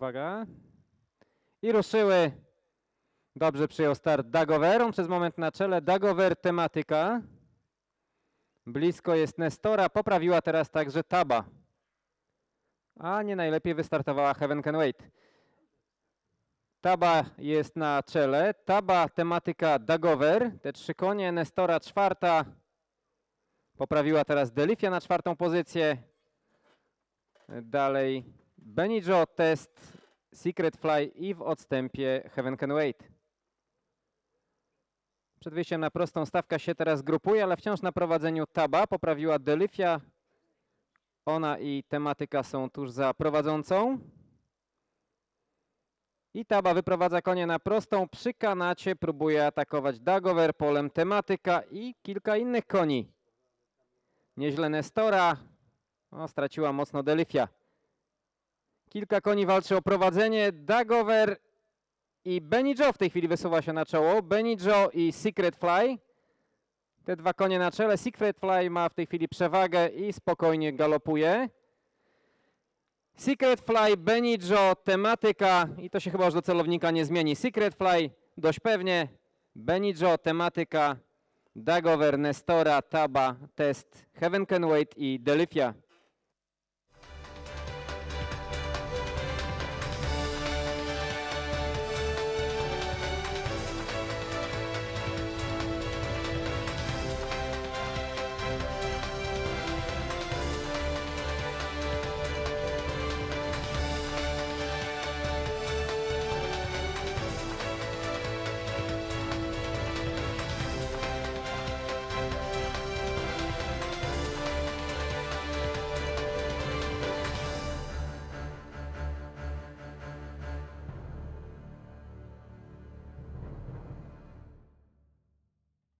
Uwaga. I ruszyły. Dobrze przyjął start Dagover. On przez moment na czele. Dagover tematyka. Blisko jest Nestora. Poprawiła teraz także Taba. A nie najlepiej wystartowała Heaven Can Wait. Taba jest na czele. Taba tematyka Dagover. Te trzy konie. Nestora czwarta. Poprawiła teraz Delifia na czwartą pozycję. Dalej Benny Joe, Test, Secret Fly i w odstępie Heaven Can Wait. Przed wyjściem na prostą stawka się teraz grupuje, ale wciąż na prowadzeniu Taba. Poprawiła Delifia. Ona i tematyka są tuż za prowadzącą. I Taba wyprowadza konie na prostą. Przy kanacie próbuje atakować Dagover, polem tematyka i kilka innych koni. Nieźle Nestora. O, straciła mocno Delifia. Kilka koni walczy o prowadzenie. Dagover i Benny Joe w tej chwili wysuwa się na czoło. Benny Joe i Secret Fly. Te dwa konie na czele. Secret Fly ma w tej chwili przewagę i spokojnie galopuje. Secret Fly, Benny Joe, tematyka i to się chyba już do celownika nie zmieni. Secret Fly dość pewnie. Benny Joe, tematyka. Dagover, Nestora, Taba, Test, Heaven Can Wait i Delifia.